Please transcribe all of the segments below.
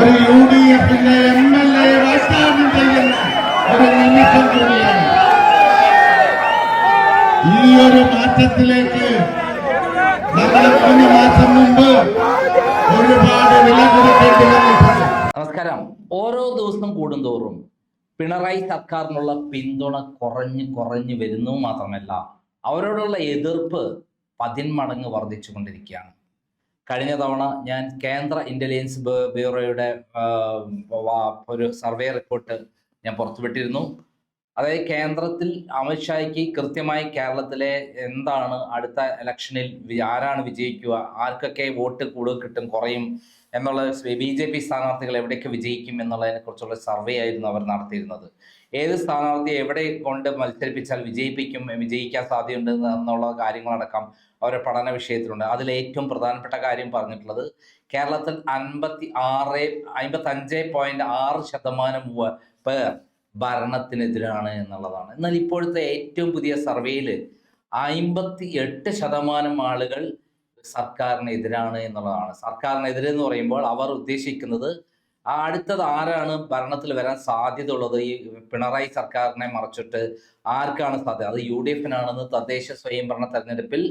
ഒരു U D എഫിന്റെ M L A വാഗ്ദാനം ചെയ്യുന്ന ഒരു ഈ ഒരു മാറ്റത്തിലേക്ക് നമ്മൾ മൂന്ന് മാസം മുമ്പ് ഒരുപാട് വില കൊടുക്കേണ്ടി വന്നിട്ടുണ്ട്. നമസ്കാരം. ഓരോ ദിവസം കൂടുന്തോറും പിണറായി സർക്കാരിനുള്ള പിന്തുണ കുറഞ്ഞു കുറഞ്ഞു വരുന്നു മാത്രമല്ല അവരോടുള്ള എതിർപ്പ് പതിന്മടങ്ങ് വർദ്ധിച്ചുകൊണ്ടിരിക്കുകയാണ്. കഴിഞ്ഞ തവണ ഞാൻ കേന്ദ്ര ഇന്റലിജൻസ് ബ്യൂറോയുടെ ഒരു സർവേ റിപ്പോർട്ട് ഞാൻ പുറത്തുവിട്ടിരുന്നു. അതായത് കേന്ദ്രത്തിൽ അമിത്ഷായ്ക്ക് കൃത്യമായി കേരളത്തിലെ എന്താണ് അടുത്ത ഇലക്ഷനിൽ ആരാണ് വിജയിക്കുക ആർക്കൊക്കെ വോട്ട് കൂടുതൽ കിട്ടും കുറയും എന്നുള്ള ബി ജെ പി സ്ഥാനാർത്ഥികൾ എവിടെയൊക്കെ വിജയിക്കും എന്നുള്ളതിനെ കുറിച്ചുള്ള സർവേ ആയിരുന്നു അവർ നടത്തിയിരുന്നത്. ഏത് സ്ഥാനാർത്ഥിയെ എവിടെ കൊണ്ട് മത്സരിപ്പിച്ചാൽ വിജയിപ്പിക്കും വിജയിക്കാൻ സാധ്യതയുണ്ട് എന്നുള്ള കാര്യങ്ങളടക്കം അവരുടെ പഠന വിഷയത്തിലുണ്ട്. അതിൽ ഏറ്റവും പ്രധാനപ്പെട്ട കാര്യം പറഞ്ഞിട്ടുള്ളത് കേരളത്തിൽ അൻപത്തി ആറ് അമ്പത്തി അഞ്ച് പോയിന്റ് ആറ് ശതമാനം പേർ ഭരണത്തിനെതിരാണ് എന്നുള്ളതാണ്. എന്നാൽ ഇപ്പോഴത്തെ ഏറ്റവും പുതിയ സർവേയിൽ അമ്പത്തി എട്ട് ശതമാനം ആളുകൾ സർക്കാരിനെതിരാണ് എന്നുള്ളതാണ്. സർക്കാരിനെതിരെ എന്ന് പറയുമ്പോൾ അവർ ഉദ്ദേശിക്കുന്നത് ആ അടുത്തത് ആരാണ് ഭരണത്തിൽ വരാൻ സാധ്യത ഉള്ളത് ഈ പിണറായി സർക്കാരിനെ മറച്ചിട്ട് ആർക്കാണ് സാധ്യത? അത് യു ഡി എഫിനാണെന്ന് തദ്ദേശ സ്വയംഭരണ തെരഞ്ഞെടുപ്പിൽ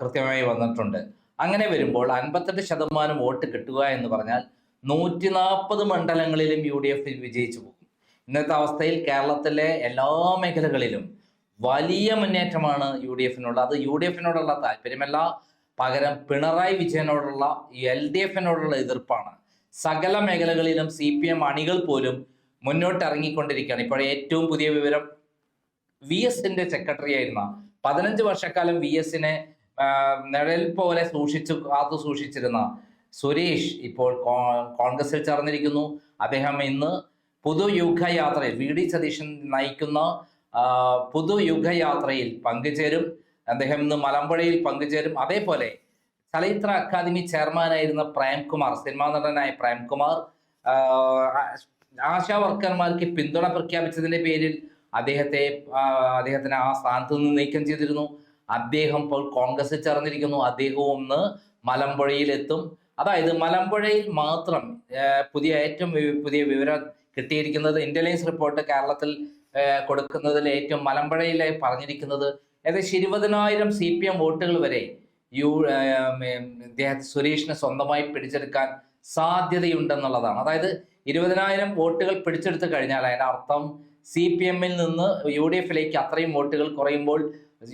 കൃത്യമായി വന്നിട്ടുണ്ട്. അങ്ങനെ വരുമ്പോൾ അൻപത്തെട്ട് ശതമാനം വോട്ട് കിട്ടുക എന്ന് പറഞ്ഞാൽ നൂറ്റി നാൽപ്പത് മണ്ഡലങ്ങളിലും യു ഡി എഫ് വിജയിച്ചു പോകും. ഇന്നത്തെ അവസ്ഥയിൽ കേരളത്തിലെ എല്ലാ മേഖലകളിലും വലിയ മുന്നേറ്റമാണ് യു ഡി എഫിനുള്ളത് അത് യു ഡി എഫിനോടുള്ള താല്പര്യമല്ല പകരം പിണറായി വിജയനോടുള്ള എൽ ഡി എഫിനോടുള്ള എതിർപ്പാണ്. സകല മേഖലകളിലും സി പി എം അണികൾ പോലും മുന്നോട്ടിറങ്ങിക്കൊണ്ടിരിക്കുകയാണ്. ഇപ്പോൾ ഏറ്റവും പുതിയ വിവരം വി എസിന്റെ സെക്രട്ടറി ആയിരുന്ന. പതിനഞ്ച് വർഷക്കാലം വി എസിനെ നിഴൽ പോലെ സൂക്ഷിച്ചു കാത്തു സൂക്ഷിച്ചിരുന്ന സുരേഷ് ഇപ്പോൾ കോൺഗ്രസിൽ ചേർന്നിരിക്കുന്നു. അദ്ദേഹം ഇന്ന് പുതുയുഗയാത്രയിൽ വി ഡി സതീശൻ നയിക്കുന്ന പുതുയുഗയാത്രയിൽ പങ്കുചേരും. അദ്ദേഹം ഇന്ന് മലമ്പുഴയിൽ പങ്കുചേരും. അതേപോലെ ചലച്ചിത്ര അക്കാദമി ചെയർമാനായിരുന്ന പ്രേംകുമാർ സിനിമാ നടനായ പ്രേംകുമാർ ആശാ വർക്കർമാർക്ക് പിന്തുണ പ്രഖ്യാപിച്ചതിന്റെ പേരിൽ അദ്ദേഹത്തെ അദ്ദേഹത്തിന് ആ സ്ഥാനത്ത് നിന്ന് നീക്കം ചെയ്തിരുന്നു. അദ്ദേഹം ഇപ്പോൾ കോൺഗ്രസിൽ ചേർന്നിരിക്കുന്നു. അദ്ദേഹവും ഒന്ന് മലമ്പുഴയിലെത്തും. അതായത് മലമ്പുഴയിൽ മാത്രം പുതിയ ഏറ്റവും പുതിയ വിവരം കിട്ടിയിരിക്കുന്നത് ഇന്റലിജൻസ് റിപ്പോർട്ട് കേരളത്തിൽ കൊടുക്കുന്നതിൽ ഏറ്റവും മലമ്പുഴയിലെ പറഞ്ഞിരിക്കുന്നത് ഏകദേശം ഇരുപതിനായിരം സി പി എം വോട്ടുകൾ വരെ യു ഇദ്ദേഹത്തെ സുരേഷിനെ സ്വന്തമായി പിടിച്ചെടുക്കാൻ സാധ്യതയുണ്ടെന്നുള്ളതാണ്. അതായത് ഇരുപതിനായിരം വോട്ടുകൾ പിടിച്ചെടുത്ത് കഴിഞ്ഞാൽ അതിന്റെ അർത്ഥം സി പി എമ്മിൽ നിന്ന് യു ഡി എഫിലേക്ക് അത്രയും വോട്ടുകൾ കുറയുമ്പോൾ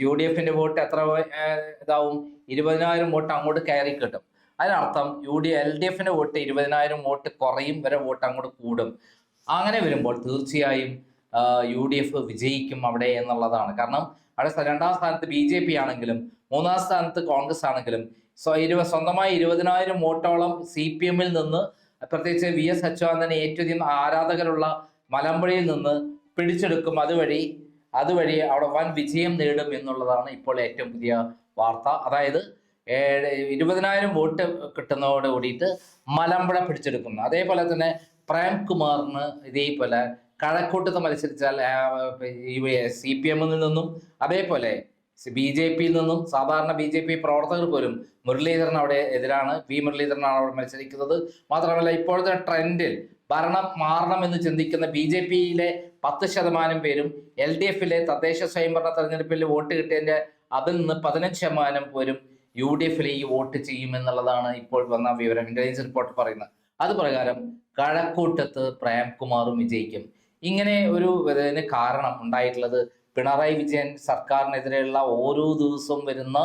യു ഡി എഫിന്റെ വോട്ട് എത്ര ഇതാവും? ഇരുപതിനായിരം വോട്ട് അങ്ങോട്ട് കയറി കിട്ടും. അതിനർത്ഥം യു ഡി എൽ ഡി എഫിന്റെ വോട്ട് ഇരുപതിനായിരം വോട്ട് കുറയും വരെ വോട്ട് അങ്ങോട്ട് കൂടും. അങ്ങനെ വരുമ്പോൾ തീർച്ചയായും യു ഡി എഫ് വിജയിക്കും അവിടെ എന്നുള്ളതാണ്. കാരണം അവിടെ രണ്ടാം സ്ഥാനത്ത് ബി ജെ പി ആണെങ്കിലും മൂന്നാം സ്ഥാനത്ത് കോൺഗ്രസ് ആണെങ്കിലും സ്വ- ഇരുപ സ്വന്തമായി ഇരുപതിനായിരം വോട്ടോളം സി പി എമ്മിൽ നിന്ന് പ്രത്യേകിച്ച് വി എസ് അച്യുതാനന്ദന് ഏറ്റവും ആരാധകരുള്ള മലമ്പുഴയിൽ നിന്ന് പിടിച്ചെടുക്കും. അതുവഴി അതുവഴി അവിടെ വൻ വിജയം നേടും എന്നുള്ളതാണ് ഇപ്പോൾ ഏറ്റവും പുതിയ വാർത്ത. അതായത് ഇരുപതിനായിരം വോട്ട് കിട്ടുന്നതോട് കൂടിയിട്ട് മലമ്പുഴ പിടിച്ചെടുക്കുന്നു. അതേപോലെ തന്നെ പ്രേംകുമാറിന് ഇതേപോലെ കഴക്കൂട്ടത്ത് മത്സരിച്ചാൽ സി പി എമ്മിൽ നിന്നും അതേപോലെ ബി ജെ പിയിൽ നിന്നും സാധാരണ ബി ജെ പി പ്രവർത്തകർ പോലും മുരളീധരൻ അവിടെ എതിരാണ് വി മുരളീധരനാണ് അവിടെ മത്സരിക്കുന്നത്. മാത്രമല്ല ഇപ്പോഴത്തെ ട്രെൻഡിൽ ഭരണം മാറണമെന്ന് ചിന്തിക്കുന്ന ബി ജെ പിയിലെ പത്ത് ശതമാനം പേരും എൽ ഡി എഫിലെ തദ്ദേശ സ്വയംഭരണ തെരഞ്ഞെടുപ്പിൽ വോട്ട് കിട്ടിയതിന്റെ അതിൽ നിന്ന് പതിനഞ്ച് ശതമാനം പേരും യു ഡി എഫിലേക്ക് വോട്ട് ചെയ്യുമെന്നുള്ളതാണ് ഇപ്പോൾ വന്ന വിവരം ഇന്റലിജൻസ് റിപ്പോർട്ട് പറയുന്നത്. അത് പ്രകാരം കഴക്കൂട്ടത്ത് പ്രേംകുമാറും വിജയിക്കും. ഇങ്ങനെ ഒരു ഇതിന് കാരണം ഉണ്ടായിട്ടുള്ളത് പിണറായി വിജയൻ സർക്കാരിനെതിരെയുള്ള ഓരോ ദിവസവും വരുന്ന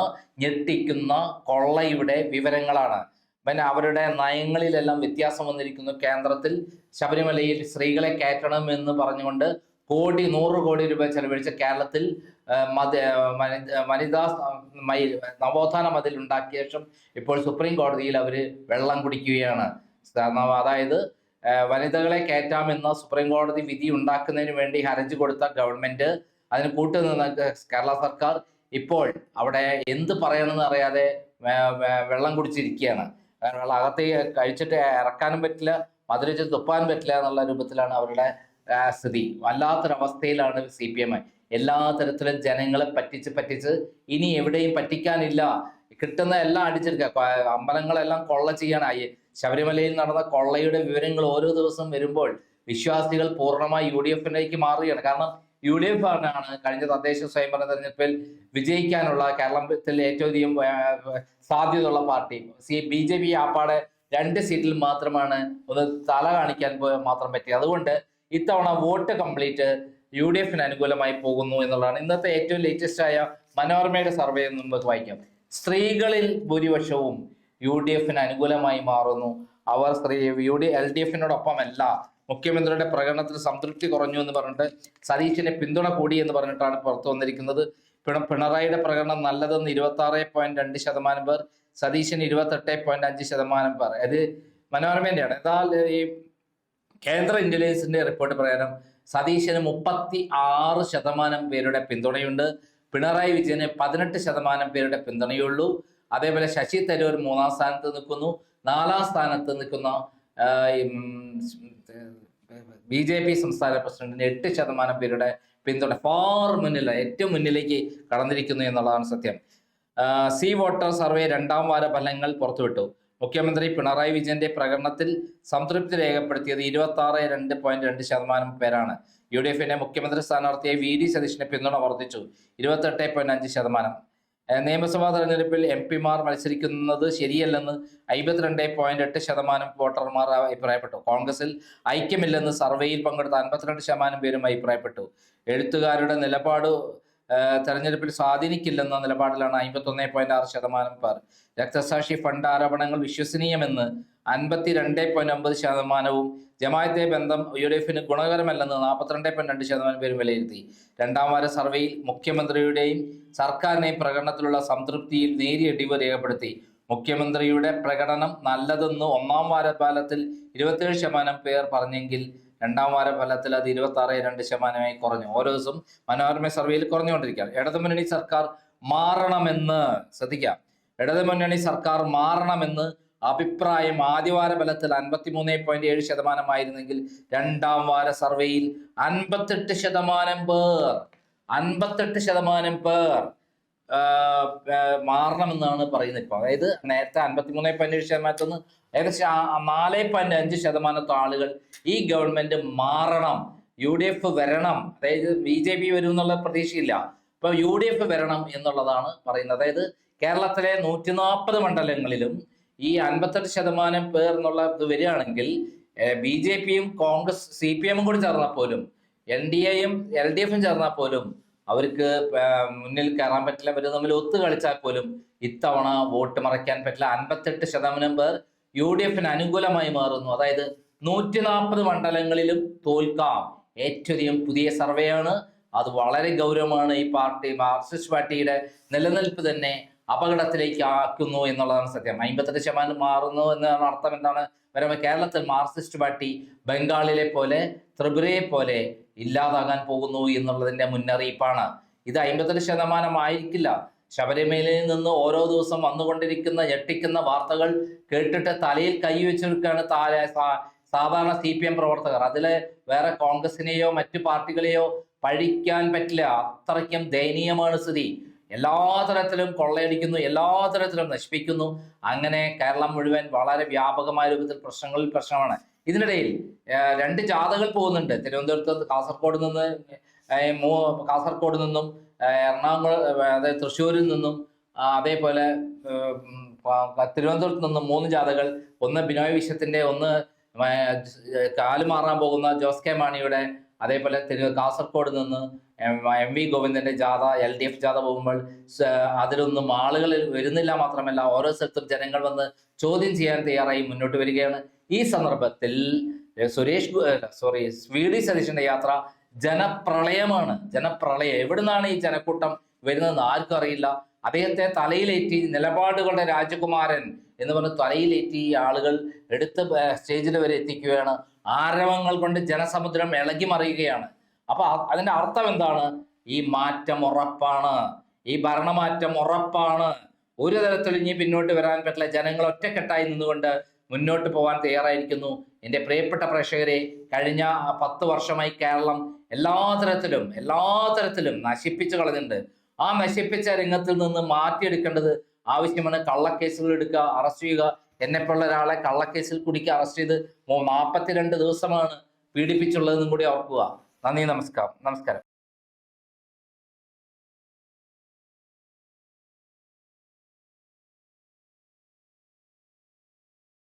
ഞെട്ടിക്കുന്ന കൊള്ളയുടെ വിവരങ്ങളാണ്. പിന്നെ അവരുടെ നയങ്ങളിലെല്ലാം വ്യത്യാസം വന്നിരിക്കുന്നു. കേന്ദ്രത്തിൽ ശബരിമലയിൽ സ്ത്രീകളെ കയറ്റണം എന്ന് പറഞ്ഞുകൊണ്ട് കോടി നൂറ് കോടി രൂപ ചെലവഴിച്ച കേരളത്തിൽ മത വനിതാ മയിൽ നവോത്ഥാന മതിൽ ഉണ്ടാക്കിയ ശേഷം ഇപ്പോൾ സുപ്രീം കോടതിയിൽ അവർ വെള്ളം കുടിക്കുകയാണ്. അതായത് വനിതകളെ കയറ്റാമെന്ന സുപ്രീം കോടതി വിധി ഉണ്ടാക്കുന്നതിന് വേണ്ടി ഹർജി കൊടുത്ത ഗവൺമെന്റ് അതിന് കൂട്ടുനിന്ന കേരള സർക്കാർ ഇപ്പോൾ അവിടെ എന്ത് പറയണമെന്ന് അറിയാതെ വെള്ളം കുടിച്ചിരിക്കുകയാണ്. കാരണം അകത്തേക്ക് കഴിച്ചിട്ട് ഇറക്കാനും പറ്റില്ല മധുരച്ച് തുപ്പാനും പറ്റില്ല എന്നുള്ള രൂപത്തിലാണ് അവരുടെ സ്ഥിതി. വല്ലാത്തൊരവസ്ഥയിലാണ് സി പി എം. എല്ലാ തരത്തിലും ജനങ്ങളെ പറ്റിച്ച് പറ്റിച്ച് ഇനി എവിടെയും പറ്റിക്കാനില്ല. കിട്ടുന്ന എല്ലാം അടിച്ചെടുക്കുക. അമ്പലങ്ങളെല്ലാം കൊള്ള ചെയ്യാനായി ശബരിമലയിൽ നടന്ന കൊള്ളയുടെ വിവരങ്ങൾ ഓരോ ദിവസം വരുമ്പോൾ വിശ്വാസികൾ പൂർണമായി യു ഡി എഫിലേക്ക് മാറുകയാണ്. കാരണം യു ഡി എഫ് ആണ് കഴിഞ്ഞ തദ്ദേശ സ്വയംഭരണ തെരഞ്ഞെടുപ്പിൽ വിജയിക്കാനുള്ള കേരളത്തിൽ ഏറ്റവും അധികം സാധ്യതയുള്ള party. C B J P ആപ്പാടെ രണ്ട് സീറ്റിൽ മാത്രമാണ് ഒന്ന് തല കാണിക്കാൻ മാത്രം പറ്റിയത്. അതുകൊണ്ട് ഇത്തവണ വോട്ട് കംപ്ലീറ്റ് യു ഡി എഫിന് അനുകൂലമായി പോകുന്നു എന്നുള്ളതാണ് ഇന്നത്തെ ഏറ്റവും ലേറ്റസ്റ്റ് ആയ മനോരമയുടെ സർവേ നമുക്ക് വായിക്കാം. സ്ത്രീകളിൽ ഭൂരിപക്ഷവും യു ഡി എഫിന് അനുകൂലമായി മാറുന്നു. അവർ സ്ത്രീ യു ഡി എൽ ഡി എഫിനോടൊപ്പമല്ല. മുഖ്യമന്ത്രിയുടെ പ്രകടനത്തിൽ സംതൃപ്തി കുറഞ്ഞു എന്ന് പറഞ്ഞിട്ട് സതീശിന്റെ പിന്തുണ കൂടി എന്ന് പറഞ്ഞിട്ടാണ് പുറത്തു വന്നിരിക്കുന്നത്. പിണ- പിണറായിയുടെ പ്രകടനം നല്ലതെന്ന് ഇരുപത്തി ആറ് പോയിന്റ് രണ്ട് ശതമാനം പേർ സതീശന് ഇരുപത്തെട്ട് പോയിന്റ് അഞ്ച് ശതമാനം പേർ. അത് മനോരമേന്റെയാണ്. എന്നാൽ ഈ കേന്ദ്ര ഇന്റലിജൻസിന്റെ റിപ്പോർട്ട് പ്രകാരം സതീശന് മുപ്പത്തി ആറ് ശതമാനം പേരുടെ പിന്തുണയുണ്ട്. പിണറായി വിജയന് പതിനെട്ട് ശതമാനം പേരുടെ പിന്തുണയുള്ളൂ. അതേപോലെ ശശി തരൂർ മൂന്നാം സ്ഥാനത്ത് നിൽക്കുന്നു. നാലാം സ്ഥാനത്ത് നിൽക്കുന്ന ബി ജെ പി സംസ്ഥാന പ്രസിഡന്റിന് എട്ട് ശതമാനം പേരുടെ പിന്തുണ ഫാർ മുന്നിൽ ഏറ്റവും മുന്നിലേക്ക് കടന്നിരിക്കുന്നു എന്നുള്ളതാണ് സത്യം. സി വോട്ടർ സർവേ രണ്ടാം വാര ഫലങ്ങൾ പുറത്തുവിട്ടു. മുഖ്യമന്ത്രി പിണറായി വിജയന്റെ പ്രകടനത്തിൽ സംതൃപ്തി രേഖപ്പെടുത്തിയത് ഇരുപത്തി ആറ് രണ്ട് പോയിന്റ് രണ്ട് ശതമാനം പേരാണ്. യു ഡി എഫിന്റെ മുഖ്യമന്ത്രി സ്ഥാനാർത്ഥിയായി വി ഡി സതീഷിന്റെ പിന്തുണ വർദ്ധിച്ചു. ഇരുപത്തെട്ട് പോയിന്റ് അഞ്ച് ശതമാനം. നിയമസഭാ തെരഞ്ഞെടുപ്പിൽ എം പിമാർ മത്സരിക്കുന്നത് ശരിയല്ലെന്ന് അമ്പത്തിരണ്ട് പോയിന്റ് എട്ട് ശതമാനം വോട്ടർമാർ അഭിപ്രായപ്പെട്ടു. കോൺഗ്രസിൽ ഐക്യമില്ലെന്ന് സർവേയിൽ പങ്കെടുത്ത അൻപത്തിരണ്ട് ശതമാനം പേരും അഭിപ്രായപ്പെട്ടു. എഴുത്തുകാരുടെ നിലപാട് തെരഞ്ഞെടുപ്പിൽ സ്വാധീനിക്കില്ലെന്ന നിലപാടിലാണ് അമ്പത്തൊന്ന് പോയിന്റ് ആറ് ശതമാനം പേർ. രക്തസാക്ഷി ഫണ്ട് ആരോപണങ്ങൾ വിശ്വസനീയമെന്ന് അൻപത്തിരണ്ട് പോയിന്റ് ഒമ്പത് ശതമാനവും ജമായത്തെ ബന്ധം യു ഡി എഫിന് ഗുണകരമല്ലെന്ന് നാൽപ്പത്തിരണ്ട് പോയിന്റ് രണ്ട് ശതമാനം പേരും വിലയിരുത്തി. രണ്ടാം വാര സർവേയിൽ മുഖ്യമന്ത്രിയുടെയും സർക്കാരിനെയും പ്രകടനത്തിലുള്ള സംതൃപ്തിയിൽ നേരിയ ഇടിവ് രേഖപ്പെടുത്തി. മുഖ്യമന്ത്രിയുടെ പ്രകടനം നല്ലതെന്ന് ഒന്നാം വാര ഫലത്തിൽ ഇരുപത്തിയേഴ് ശതമാനം പേർ പറഞ്ഞെങ്കിൽ രണ്ടാം വാര ഫലത്തിൽ അത് ഇരുപത്തി ആറ് രണ്ട് ശതമാനമായി കുറഞ്ഞു. ഓരോ ദിവസം മനോരമ സർവേയിൽ കുറഞ്ഞുകൊണ്ടിരിക്കുകയാണ്. ഇടതുമുന്നണി സർക്കാർ മാറണമെന്ന് ശ്രദ്ധിക്കാം. ഇടതുമുന്നണി സർക്കാർ മാറണമെന്ന് അഭിപ്രായം ആദ്യവാര ഫലത്തിൽ അൻപത്തിമൂന്ന് പോയിന്റ് ഏഴ് ശതമാനമായിരുന്നെങ്കിൽ രണ്ടാം വാര സർവേയിൽ അൻപത്തെട്ട് ശതമാനം പേർ അൻപത്തെട്ട് ശതമാനം പേർ മാറണമെന്നാണ് പറയുന്നത് ഇപ്പൊ. അതായത് നേരത്തെ അൻപത്തിമൂന്ന് പോയിന്റ് ഏഴ് ശതമാനത്തിൽ നിന്ന് ഏകദേശം നാല് പോയിന്റ് അഞ്ച് ശതമാനത്തെ ആളുകൾ ഈ ഗവൺമെന്റ് മാറണം യു ഡി എഫ് വരണം. അതായത് ബി ജെ പി വരും എന്നുള്ള പ്രതീക്ഷയില്ല. ഇപ്പൊ യു ഡി എഫ് വരണം എന്നുള്ളതാണ് പറയുന്നത്. അതായത് കേരളത്തിലെ നൂറ്റി നാൽപ്പത് മണ്ഡലങ്ങളിലും ഈ അൻപത്തെട്ട് ശതമാനം പേർ എന്നുള്ള ഇത് വരികയാണെങ്കിൽ ബി ജെ പിയും കോൺഗ്രസ് സി പി എമ്മും കൂടി ചേർന്നാൽ പോലും എൻ ഡി എയും എൽ ഡി എഫും ചേർന്നാൽ പോലും അവർക്ക് മുന്നിൽ കയറാൻ പറ്റില്ല അവർ തമ്മിൽ ഒത്തു കളിച്ചാൽ പോലും ഇത്തവണ വോട്ട് മറയ്ക്കാൻ പറ്റില്ല. അൻപത്തെട്ട് ശതമാനം പേർ യു ഡി എഫിന് അനുകൂലമായി മാറുന്നു. അതായത് നൂറ്റി നാൽപ്പത് മണ്ഡലങ്ങളിലും തോൽക്കാം. ഏറ്റവും പുതിയ സർവേയാണ്. അത് വളരെ ഗൗരവമാണ് ഈ പാർട്ടി മാർക്സിസ്റ്റ് പാർട്ടിയുടെ നിലനിൽപ്പ് തന്നെ അപകടത്തിലേക്ക് ആക്കുന്നു എന്നുള്ളതാണ് സത്യം. അമ്പത്തെട്ട് ശതമാനം മാറുന്നു എന്നാണ് അർത്ഥം. എന്താണ്? വരുമ്പോൾ കേരളത്തിൽ മാർക്സിസ്റ്റ് പാർട്ടി ബംഗാളിലെ പോലെ ത്രിപുരയെ പോലെ ഇല്ലാതാകാൻ പോകുന്നു എന്നുള്ളതിന്റെ മുന്നറിയിപ്പാണ്. ഇത് അമ്പത്തെട്ട് ശതമാനം ആയിരിക്കില്ല. ശബരിമലയിൽ നിന്ന് ഓരോ ദിവസം വന്നുകൊണ്ടിരിക്കുന്ന ഞെട്ടിക്കുന്ന വാർത്തകൾ കേട്ടിട്ട് തലയിൽ കൈവച്ചിരിക്കുകയാണ് സാധാരണ സി പി എം പ്രവർത്തകർ. അതിലെ വേറെ കോൺഗ്രസിനെയോ മറ്റു പാർട്ടികളെയോ പഴിക്കാൻ പറ്റില്ല. അത്രയ്ക്കും ദയനീയമാണ് സ്ഥിതി. എല്ലാ തരത്തിലും കൊള്ളയടിക്കുന്നു എല്ലാ തരത്തിലും നശിപ്പിക്കുന്നു. അങ്ങനെ കേരളം മുഴുവൻ വളരെ വ്യാപകമായ രൂപത്തിൽ പ്രശ്നങ്ങളിൽ പ്രശ്നമാണ്. ഇതിനിടയിൽ രണ്ട് ജാഥകൾ പോകുന്നുണ്ട്. തിരുവനന്തപുരത്ത് കാസർഗോഡ് നിന്ന് കാസർഗോഡ് നിന്നും എറണാകുളം അതായത് തൃശ്ശൂരിൽ നിന്നും അതേപോലെ തിരുവനന്തപുരത്ത് നിന്നും മൂന്ന് ജാഥകൾ. ഒന്ന് ബിനോയ് വിശ്വത്തിന്റെ ഒന്ന് കാലുമാറാൻ പോകുന്ന ജോസ് കെ മാണിയുടെ അതേപോലെ തിരു കാസർഗോഡ് നിന്ന് എം വി ഗോവിന്ദന്റെ ജാഥ എൽ ഡി എഫ് ജാഥ പോകുമ്പോൾ അതിലൊന്നും ആളുകൾ വരുന്നില്ല മാത്രമല്ല ഓരോ സ്ഥലത്തും ജനങ്ങൾ വന്ന് ചോദ്യം ചെയ്യാൻ തയ്യാറായി മുന്നോട്ട് വരികയാണ്. ഈ സന്ദർഭത്തിൽ സുരേഷ് സോറി വി ഡി യാത്ര ജനപ്രളയമാണ്. ജനപ്രളയം. എവിടുന്നാണ് ഈ ജനക്കൂട്ടം വരുന്നതെന്ന് ആർക്കും അറിയില്ല. അദ്ദേഹത്തെ തലയിലേറ്റി നിലപാടുകളുടെ രാജകുമാരൻ എന്ന് പറഞ്ഞ് തലയിലേറ്റി ഈ ആളുകൾ എടുത്ത് സ്റ്റേജിൽ വരെ എത്തിക്കുകയാണ്. ആരവങ്ങൾ കൊണ്ട് ജനസമുദ്രം ഇളകി മറിയുകയാണ് അപ്പൊ അതിന്റെ അർത്ഥം എന്താണ്? ഈ മാറ്റം ഉറപ്പാണ്. ഈ ഭരണമാറ്റം ഉറപ്പാണ്. ഒരു തരത്തിലും ഇനി പിന്നോട്ട് വരാൻ പറ്റില്ല. ജനങ്ങൾ ഒറ്റക്കെട്ടായി നിന്നുകൊണ്ട് മുന്നോട്ട് പോകാൻ തയ്യാറായിരിക്കുന്നു. എന്റെ പ്രിയപ്പെട്ട പ്രേക്ഷകരെ കഴിഞ്ഞ പത്ത് വർഷമായി കേരളം എല്ലാ തരത്തിലും എല്ലാ തരത്തിലും നശിപ്പിച്ചു കളഞ്ഞിട്ടുണ്ട്. ആ നശിപ്പിച്ച രംഗത്തിൽ നിന്ന് മാറ്റിയെടുക്കേണ്ടത് ആവശ്യമാണ്. കള്ളക്കേസുകൾ എടുക്കുക അറസ്റ്റ് ചെയ്യുക. എന്നെപ്പോലുള്ള ഒരാളെ കള്ളക്കേസിൽ കുടിക്കുക അറസ്റ്റ് ചെയ്ത് നാൽപ്പത്തിരണ്ട് ദിവസമാണ് പീഡിപ്പിച്ചുള്ളതെന്നും കൂടി ഓർക്കുക. നന്ദി നമസ്കാരം. നമസ്കാരം.